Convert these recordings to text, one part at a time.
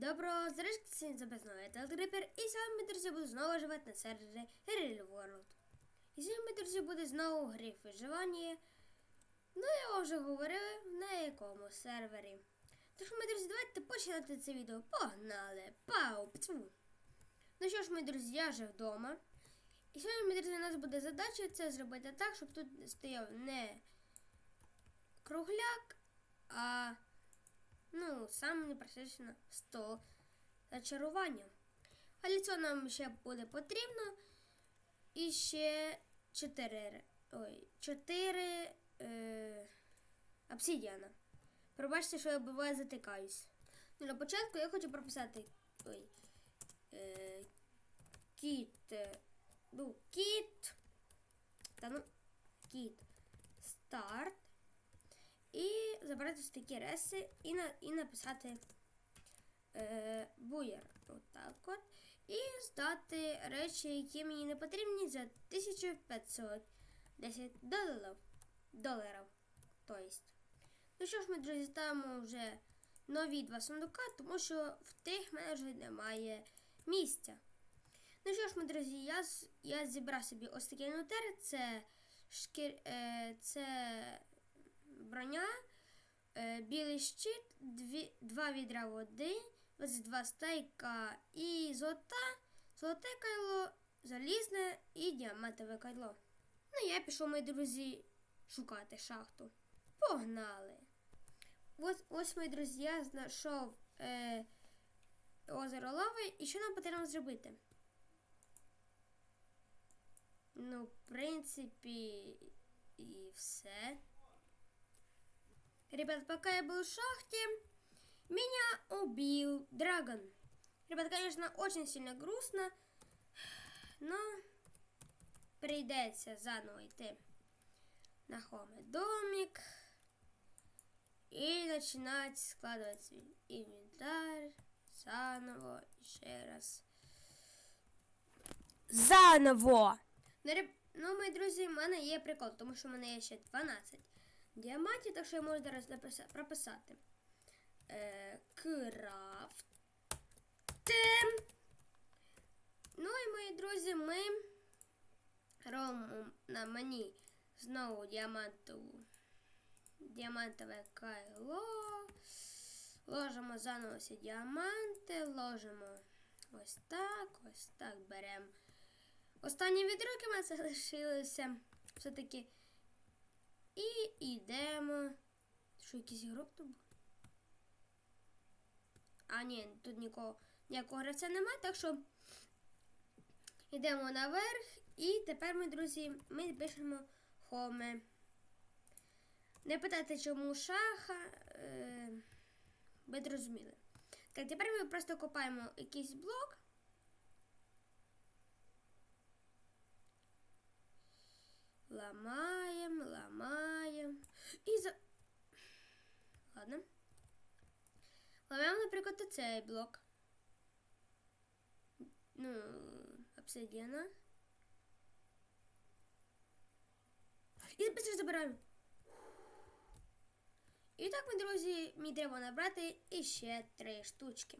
Доброго зрежки всім записної Телегрипер. І сьогодні, друзі, буду знову живати на сервері Real World. І сьогодні, друзі, буде знову гриф виживання. Ну, я вам вже говорив, на якому сервері. Тож, ми, друзі, давайте починати це відео. Погнали! Пау! Пцу! Ну що ж, ми, друзі, я вже вдома. І сьогодні, друзі, у нас буде задача це зробити так, щоб тут стояв не кругляк, а ну, саме непосередньо стол зачарування. А для цього нам ще буде потрібно і ще 4, ой, 4 е, обсидіана. Пробачте, що я буває затикаюсь. Ну, на початку я хочу прописати ой, е, кіт. е, Ну, кіт. Та ну, кіт. Старт. І забрати такі реси і, на, і написати е, буєр. Отак от. І здати речі, які мені не потрібні за 1510 доларів. доларів. Тобто. Ну що ж, ми, друзі, ставимо вже нові два сундука, тому що в тих мене вже немає місця. Ну що ж, ми, друзі, я, я зібрав собі ось такий інвентар. Це шкір, е, це броня, е, білий щит, дві, два відра води, 22 стейка і золота, золоте кайло, залізне і діамантове кайло. Ну, я пішов, мої друзі, шукати шахту. Погнали! Ось, ось мої друзі, я знайшов е, озеро лави, і що нам потрібно зробити? Ну, в принципі, і все. Ребят, пока я был в шахте, меня убил драгон. Ребят, конечно, очень сильно грустно, но прийдеться заново йти на хоме домик и начинать складывать свой инвентарь заново еще раз. Заново! Ну, реб- ну, мої друзі, в мене є прикол, тому що в мене є ще 12 Діамантів, так що я можу зараз прописати. Е, крафт. Ну і мої друзі, ми робимо на мені знову діамантову, діамантове кайло. Ложимо заново всі діаманти, ложимо ось так, ось так беремо. Останні відроки в мене залишилися все-таки. І йдемо. Що, якийсь ігрок тут був? А, ні, тут нікого, ніякого гравця немає, так що йдемо наверх. І тепер ми, друзі, ми пишемо хоме. Не питайте, чому шаха. Е, ви зрозуміли. Так, тепер ми просто копаємо якийсь блок. Ламаємо, ламаємо. І за. Ладно. Ламаємо, наприклад, цей блок. Ну, обсидіана. І швидко забираємо. І так, ми, друзі, мені треба набрати іще три штучки.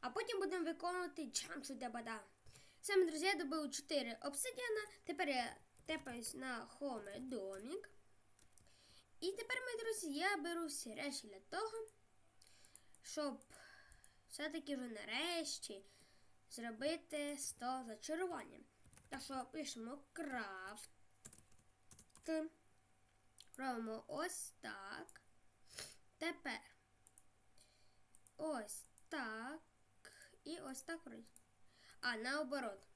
А потім будемо виконувати джампсу для бада. Саме, друзі, я добив 4 обсидіана. Тепер я тепаюсь на хоме домик. І тепер, мої друзі, я беру всі речі для того, щоб все-таки вже нарешті зробити 100 зачарування. Так що пишемо крафт. Робимо ось так. Тепер ось так. І ось так. А, наоборот.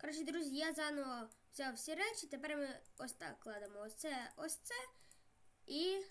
Коротше, друзі, я заново взяв всі речі, тепер ми ось так кладемо ось це, ось це. І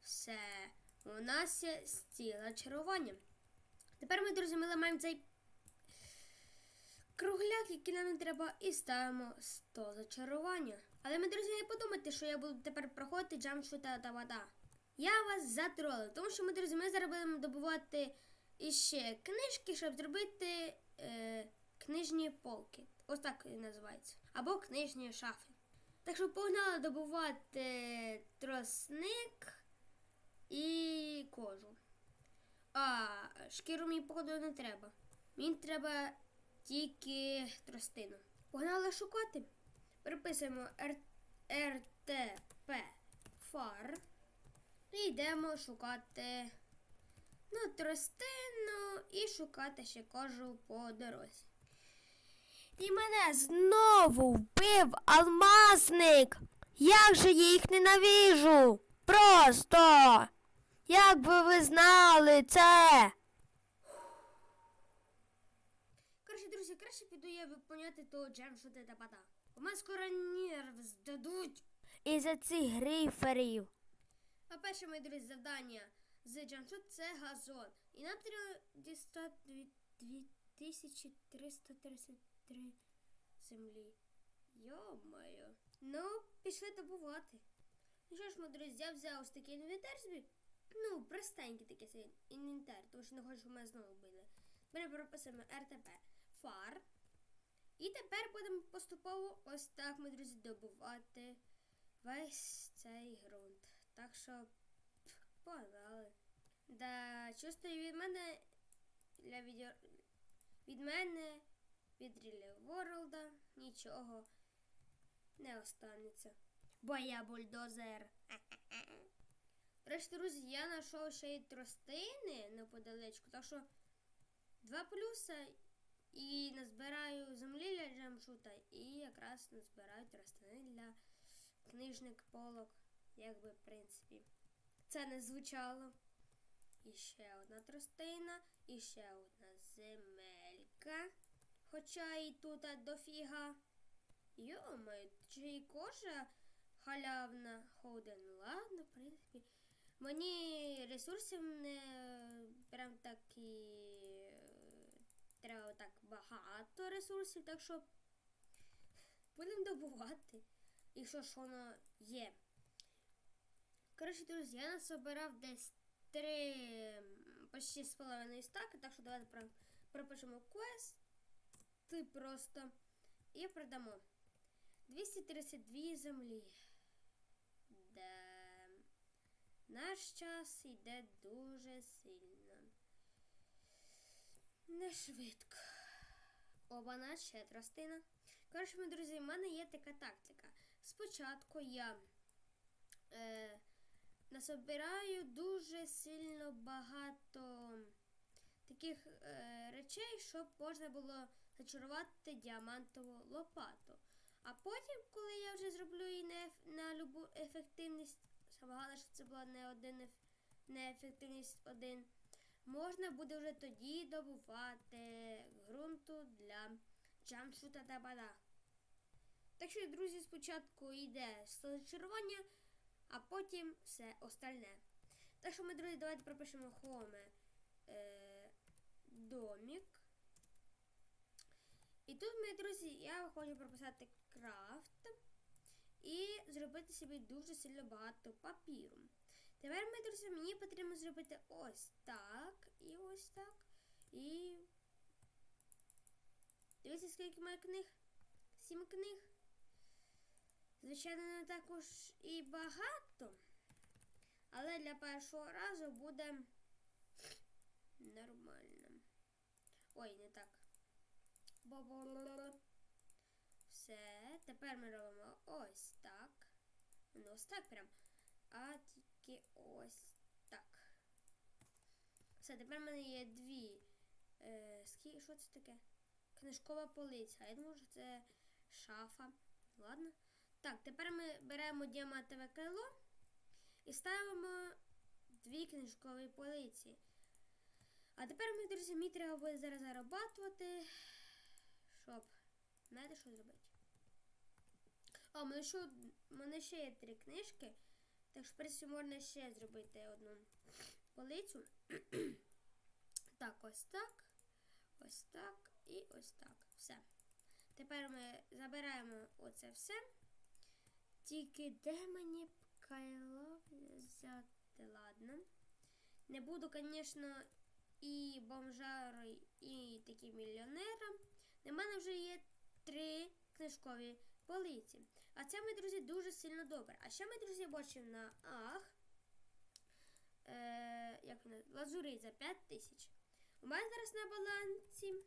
все. У нас є стіл зачарування. Тепер ми, друзі, ми ламаємо цей кругляк, який нам треба, і ставимо 100 зачарування. Але ми, друзі, не подумайте, що я буду тепер проходити джамшута та вода. Я вас затролив, тому що ми, друзі, ми зараз будемо добувати іще книжки, щоб зробити е, книжні полки. Ось так і називається. Або книжні шафи. Так що погнали добувати тросник і кожу. А шкіру мені походу не треба. Мені треба тільки тростину. Погнали шукати. Переписуємо. РТП фар. І йдемо шукати ну, тростину і шукати ще кожу по дорозі. І мене знову вбив алмазник. Як же я їх ненавижу? Просто. Як би ви знали це? Коротше, друзі, краще піду я виповняти того Джемса Дедапата. У мене скоро нерв здадуть. І за цих гриферів. А перше, мої друзі, завдання з Джамшот це газон. І нам треба дістати 2333 три землі. Йо-моє. Ну, пішли добувати. Ну що ж, мудрість, я взяв ось такий інвентар собі. Ну, простенький такий свій інвентар, тому що не хочу, щоб мене знову били. Ми прописуємо РТП фар. І тепер будемо поступово ось так, ми, друзі, добувати весь цей ґрунт. Так що погнали. Да, чувствую від мене для відео від мене від Рілі Ворлда нічого не останеться. Бо я бульдозер. Решті, друзі, я знайшов ще й тростини неподалечку, так що два плюса і назбираю землі для джемшута, і якраз назбираю тростини для книжник полок, якби, в принципі. Це не звучало. І ще одна тростина, і ще одна земелька. Хоча і тут дофіга. Йомаю, чи і кожа халявна ходен. Ладно, в принципі. Мені ресурсів не прям так і е, треба так багато ресурсів, так що будемо добувати, якщо ж воно є. Коротше, друзі, я насобирав десь три почти з половиною стаки, так що давайте про- пропишемо квест ти просто і продамо. 232 землі. Да. Наш час йде дуже сильно. Не швидко. Оба ще тростина. Коротше, мої друзі, в мене є така тактика. Спочатку я е, насобираю дуже сильно багато таких е, речей, щоб можна було зачарувати діамантову лопату. А потім, коли я вже зроблю її на, на любу ефективність, саме головне, щоб це була не один еф- не ефективність один, можна буде вже тоді добувати ґрунту для джамшута та бада. Так що, друзі, спочатку йде зачарування, а потім все остальне. Так що ми, друзі, давайте пропишемо хоме е, домік. І тут, мої друзі, я хочу прописати крафт і зробити собі дуже сильно багато папіру. Тепер, мої друзі, мені потрібно зробити ось так і ось так. І. Дивіться, скільки має книг. Сім книг. Звичайно, не також і багато. Але для першого разу буде нормально. Ой, не так. Все, тепер ми робимо ось так. Не ось так прям. А тільки ось так. Все, тепер в мене є дві. Е, скі... Що це таке? Книжкова полиця. Я думаю, що це шафа. Ладно. Так, тепер ми беремо діамантове крило і ставимо дві книжкові полиці. А тепер, мої друзі, мені треба буде зараз зарабатувати. Знаєте, що зробити? У мене ще, од- мене ще є три книжки. Так що, в принципі, можна ще зробити одну полицю. так, ось так. Ось так і ось так. Все. Тепер ми забираємо оце все. Тільки де мені кайло взяти? Ладно. Не буду, звісно, і бомжарою, і таким мільйонером. У мене вже є три книжкові полиці. А це, мої друзі, дуже сильно добре. А ще, мої друзі, бачив на ах. Е, як вона? Лазурит за 5 тисяч. У мене зараз на балансі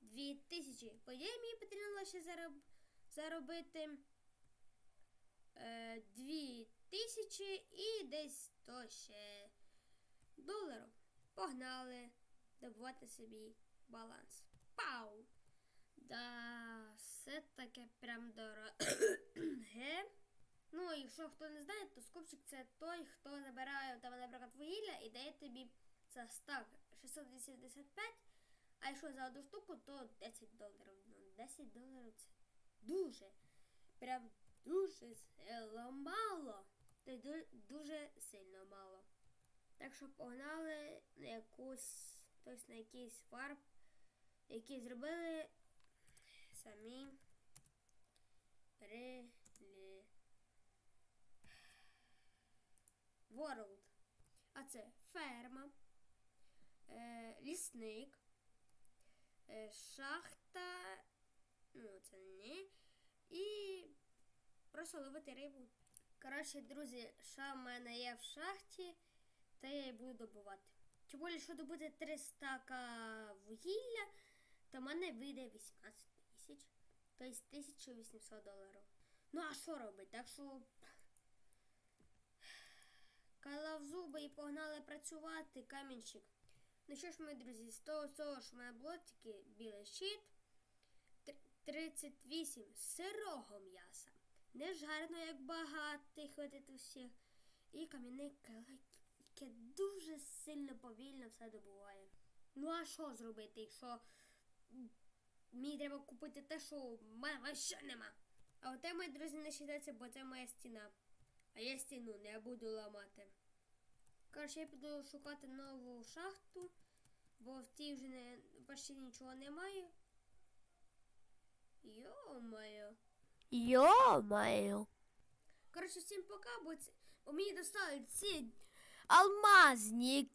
2000. По ідеї мені потрібно лише зароб... заробити е, 2000 і десь 100 ще доларів. Погнали добувати собі баланс. Пау! Да, все таке прям дороге. Ну, якщо хто не знає, то скупчик це той, хто забирає тебе, наприклад, вугілля і дає тобі за стак 685, а якщо за одну штуку, то 10 доларів. Ну, 10 доларів це дуже, прям дуже сильно мало. Це ду- дуже сильно мало. Так що погнали на якусь, тобто на якийсь фарб, який зробили самі релі. World. А це ферма, е, лісник, е, шахта, ну це не, і просто ловити рибу. Коротше, друзі, що в мене є в шахті, те я і буду добувати. Тим більше, що добути 3 стака вугілля, то в мене вийде 18 тисяч, тобто 1800 доларів. Ну а що робити? Так що Кала зуби і погнали працювати камінчик. Ну що ж, мої друзі, з того всього, що в мене було тільки білий щит, тр- 38 сирого м'яса. Не жарено, як багатих от усіх. І кам'яний яке дуже сильно повільно все добуває. Ну а що зробити, якщо мені треба купити те, що в мене ще нема. А оте, мої друзі, не вважається, бо це моя стіна. А я стіну не буду ламати. Коротше, я піду шукати нову шахту, бо в тій вже не, почти нічого немає. Йо-моє. Йо-маю. Коротше, всім пока, бо, ці, бо мені достали ці Алмазник.